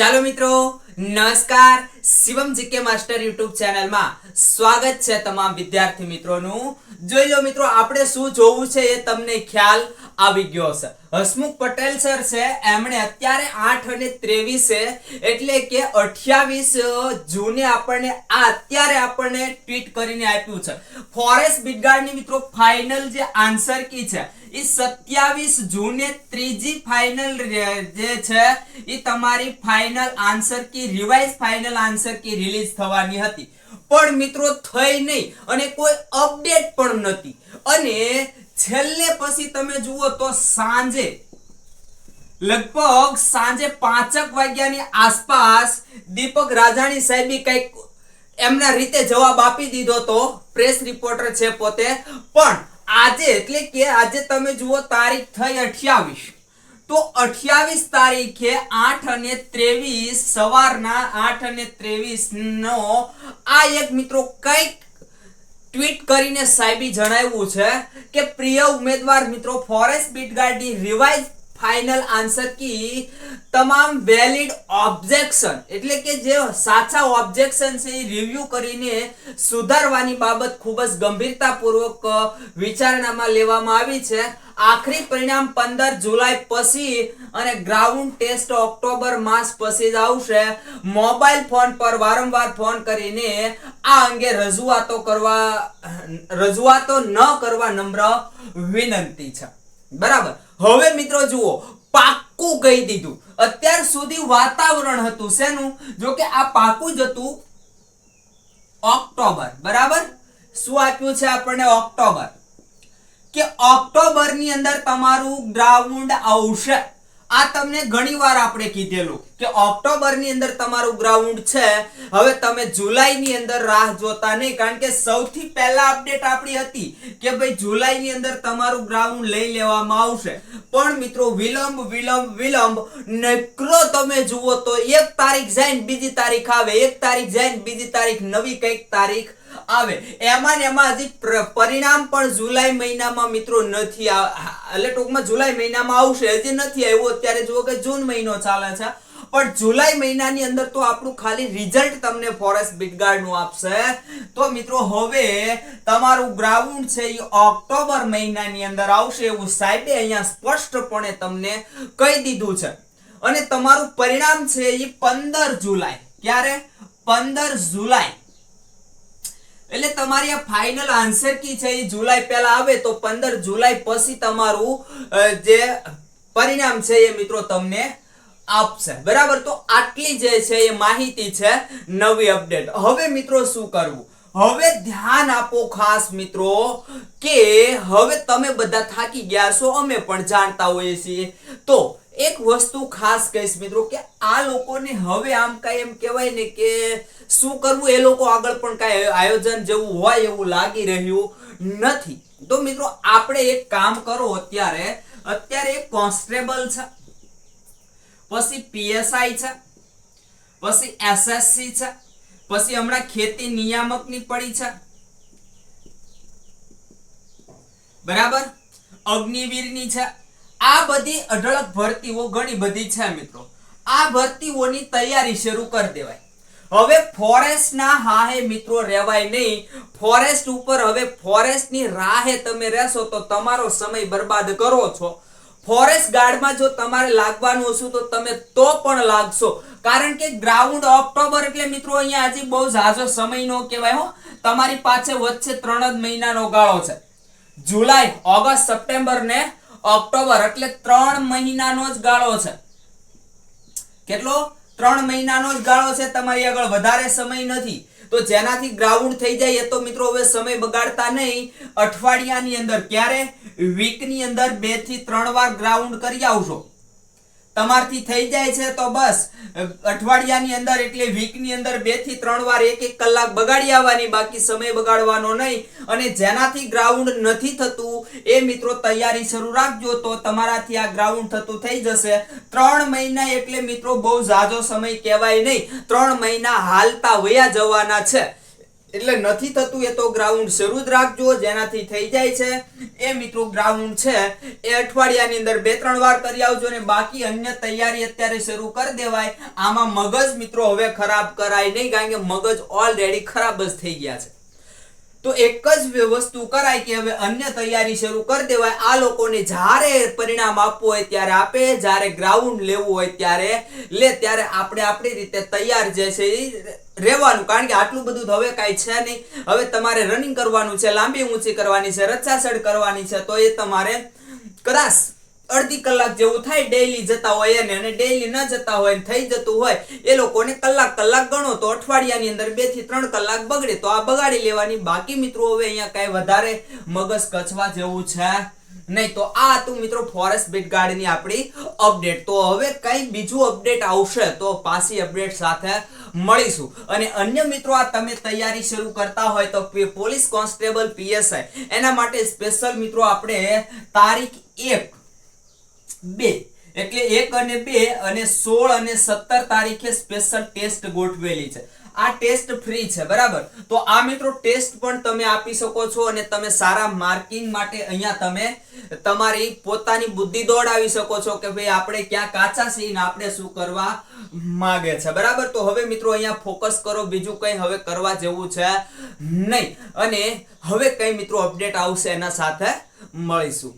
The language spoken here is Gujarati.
ચાલો મિત્રો નમસ્કાર. શિવમ જીકે માસ્ટર યુટ્યુબ ચેનલમાં સ્વાગત છે તમામ વિદ્યાર્થી મિત્રોનું. જોઈ લો મિત્રો, આપણે શું જોવું છે એ તમને ખ્યાલ આવી ગયો છે હસમુખ પટેલ સર છે, એમણે અત્યારે આઠ અને ત્રેવીસે એટલે કે અઠ્યાવીસ જૂને આપણને, આ અત્યારે આપણને ટ્વીટ કરીને આપ્યું છે. ફોરેસ્ટ બિટગાર્ડની મિત્રો ફાઇનલ જે આન્સર કી છે એ સત્યાવીસ જૂને ત્રીજી ફાઇનલ જે છે એ તમારી final answer key revise final answer key release થવાની હતી. પણ મિત્રો, થઈ નહીં અને કોઈ અપડેટ પણ નથી. અને છેલ્લે પછી તમે જુઓ તો સાંજે, લગભગ સાંજે પાંચક વાગ્યાની આસપાસ દીપક રાજાણી સાહેબે કંઈક એમના રીતે જવાબ આપી દીધો તો પ્રેસ રિપોર્ટર છે પોતે. પણ આજે એટલે કે આજે તમે જુઓ તારીખ થઈ અઠ્યાવીસ. તો અઠ્યાવીસ તારીખે આઠ અને ત્રેવીસ, સવારના આઠ અને ત્રેવીસ નો આ એક મિત્રો કંઈક ટ્વીટ કરીને સાહેબી જણાવ્યું છે કે પ્રિય ઉમેદવાર મિત્રો ફોરેસ્ટ બીટગાર્ડની રિવાઇઝ ફાઇનલ આન્સર કી તમામ વેલિડ ઓબ્જેક્શન એટલે કે જે સાચા ઓબ્જેક્શન છે એ રિવ્યુ કરીને સુધારવાની બાબત ખૂબ જ ગંભીરતાપૂર્વક વિચારણામાં લેવામાં આવી છે. આખરી પરિણામ પંદર જુલાઈ પછી અને ગ્રાઉન્ડ ટેસ્ટ ઓક્ટોબર માસ પછી જ આવશે. મોબાઈલ ફોન પર વારંવાર ફોન કરીને આ અંગે રજૂઆતો કરવા, રજૂઆતો ન કરવા નમ્ર વિનંતી છે. બરાબર? હવે મિત્રો જુઓ, પાક્કું કહી દીધું. અત્યાર સુધી વાતાવરણ હતું શેનું? જો કે આ પાકું જ હતું ઓક્ટોબર. બરાબર? શું આપ્યું છે આપણને ઓક્ટોબર? કે ઓક્ટોબરની અંદર તમારું ગ્રાઉન્ડ આવશે. આ તમને ઘણીવાર આપણે કીધેલું કે ઓક્ટોબરની અંદર તમારું ગ્રાઉન્ડ છે. હવે તમે જુલાઈ ની અંદર રાહ જોતા નહીં, કારણ કે સૌથી પહેલા અપડેટ આપણી હતી કે ભાઈ જુલાઈ ની અંદર તમારું ગ્રાઉન્ડ લઈ લેવામાં આવશે. પણ મિત્રો, વિલંબ વિલંબ વિલંબ, નકરો તમે જુઓ તો એક તારીખ જાય બીજી તારીખ આવે, એક તારીખ જાય બીજી તારીખ, નવી કંઈક તારીખ આવે. એમાં એમાં હજી પરિણામ પણ જુલાઈ મહિનામાં મિત્રો નથી એટલે ટૂંકમાં જુલાઈ મહિનામાં આવશે. હજી નથી આવ્યું, અત્યારે જુઓ કે જૂન મહિનો ચાલે છે. પણ જુલાઈ મહિનાની અંદર તો આપણું ખાલી રિઝલ્ટ તમને ફોરેસ્ટ બીટગાર્ડનું આપશે. તો મિત્રો, હવે તમારું ગ્રાઉન્ડ છે એ ઓક્ટોબર મહિનાની અંદર આવશે એવું સાહેબે અહીંયા સ્પષ્ટપણે તમને કહી દીધું છે. અને તમારું પરિણામ છે એ પંદર જુલાઈ. ક્યારે? પંદર જુલાઈ. એટલે તમારી આ ફાઇનલ આન્સર કી છે, એ જુલાઈ પહેલા આવે તો પંદર જુલાઈ પછી તમારું જે પરિણામ છે એ મિત્રો તમને આપશે. બરાબર? તો આટલી જે છે એ માહિતી છે નવી અપડેટ હવે મિત્રો શું કરવું? હવે ધ્યાન આપો ખાસ મિત્રો કે હવે તમે બધા થાકી ગયા છો, અમે પણ જાણતા હોઈએ છીએ. તો એક વસ્તુ ખાસ કહીશ મિત્રો કે આ લોકોને હવે આમ કઈ એમ કહેવાય ને કે શું કરવું એ લોકો આગળ પણ કઈ આયોજન જેવું હોય એવું લાગી રહ્યું નથી. તો મિત્રો, આપણે એક કામ કરો અત્યારે. અત્યારે એક કોન્સ્ટેબલ છે, પછી પીએસઆઈ છે, પછી એસએસસી છે, પછી હમણાં ખેતી નિયામકની પડી છે. બરાબર? અગ્નિવીરની છે. આ બધી અઢળક ભરતીઓ ઘણી બધી છે મિત્રો. આ ભરતીઓની તૈયારી શરૂ કરી દેવાય. હવે ફોરેસ્ટ ના હાહે મિત્રો રહેવાય નહીં. ફોરેસ્ટ ઉપર હવે ફોરેસ્ટની રાહે તમે રહેશો તો તમારો સમય બરબાદ કરો છો. ફોરેસ્ટ ગાર્ડમાં જો તમારે લાગવાનું હશે તો તમે તો પણ લાગશો. કારણ કે ગ્રાઉન્ડ ઓક્ટોબર એટલે મિત્રો અહીંયા હજી બહુ ઝાઝો સમય નો કહેવાય હો. તમારી પાસે વચ્ચે ત્રણ જ મહિનાનો ગાળો છે. જુલાઈ ઓગસ્ટ સપ્ટેમ્બર ને ઓક્ટોબર એટલે ત્રણ મહિનાનો જ ગાળો છે. કેટલો? ત્રણ મહિનાનો જ ગાળો છે, તમારી આગળ વધારે સમય નથી. તો જેનાથી ગ્રાઉન્ડ થઈ જાય તો મિત્રો હવે સમય બગાડતા નહીં. અઠવાડિયાની અંદર ક્યારે? વીકની અંદર બેથી ત્રણ વાર ગ્રાઉન્ડ કરી આવશો તમારથી થઈ જાય છે તો બસ. અઠવાડિયાની અંદર એટલે વીકની અંદર બેથી ત્રણ વાર એક એક કલાક બગાડી આવવાની, બાકી સમય બગાડવાનો નહીં. અને જેનાથી ગ્રાઉન્ડ નથી થતું એ મિત્રો તૈયારી શરૂ રાખજો તો તમારાથી આ ગ્રાઉન્ડ થતું થઈ જશે. ત્રણ મહિના એટલે મિત્રો બહુ ઝાઝો સમય કહેવાય નહીં. ત્રણ મહિના હાલતા વયા જવાના છે. એટલે નથી થતું એ તો ગ્રાઉન્ડ શરૂ જ રાખજો, જેનાથી થઈ જાય છે. એ મિત્રો ગ્રાઉન્ડ છે. એ અઠવાડિયાની અંદર બે ત્રણ વાર કરી આવજો ને બાકી અન્ય તૈયારી અત્યારે શરૂ કરી દેવાય. આમાં મગજ મિત્રો હવે ખરાબ કરાય નહીં, કારણ કે મગજ ઓલરેડી ખરાબ જ થઈ ગયા છે. તો એક જ વસ્તુ કરાય કે હવે અન્ય તૈયારી શરૂ કરી દેવાય. આ લોકોને જ્યારે પરિણામ આપવું હોય ત્યારે આપે, જ્યારે ગ્રાઉન્ડ લેવું હોય ત્યારે લે, ત્યારે આપણે આપણી રીતે તૈયાર જે છે એ રહેવાનું. કારણ કે આટલું બધું હવે કાંઈ છે નહીં. હવે તમારે રનિંગ કરવાનું છે, લાંબી ઊંચી કરવાની છે રચાસડ કરવાની છે, તો એ તમારે કદાચ અડધી કલાક જેવું થાય ડેઈલી જતા હોય એને અને ડેઈલી ન જતા હોય થઈ જતું હોય, એ લોકોને કલાક કલાક ગણો તો અઠવાડિયાની અંદર બેથી ત્રણ કલાક બગડે. તો આ બગાડી લેવાની. બાકી મિત્રો હવે અહીંયા કાંઈ વધારે મગજ કચવા જેવું છે નહીં. તો આ હતું મિત્રો ફોરેસ્ટ બીટ ગાર્ડની આપણી અપડેટ તો હવે કંઈ બીજું અપડેટ આવશે તો પાછી અપડેટ સાથે મળીશું. અને અન્ય મિત્રો, આ તમે તૈયારી શરૂ કરતા હોય તો પોલીસ કોન્સ્ટેબલ પીએસઆઈ, એના માટે સ્પેશિયલ મિત્રો આપણે તારીખ એક, બે, એટલે એક અને બે અને સોળ અને સત્તર તારીખે સ્પેશિયલ ટેસ્ટ ગોઠવેલી છે. આ ટેસ્ટ ફ્રી છે, બરાબર? તો આ મિત્રો ટેસ્ટ પણ તમે આપી શકો છો અને તમે સારા માર્કિંગ માટે અહીંયા તમે તમારી પોતાની બુદ્ધિ દોડાવી શકો છો કે ભાઈ આપણે ક્યાં કાચા છીએ ને આપણે શું કરવા માગે છે, બરાબર? તો હવે મિત્રો અહીંયા ફોકસ કરો, બીજું કંઈ હવે કરવા જેવું છે નહીં. અને હવે કંઈ મિત્રો અપડેટ આવશે એના સાથે મળીશું.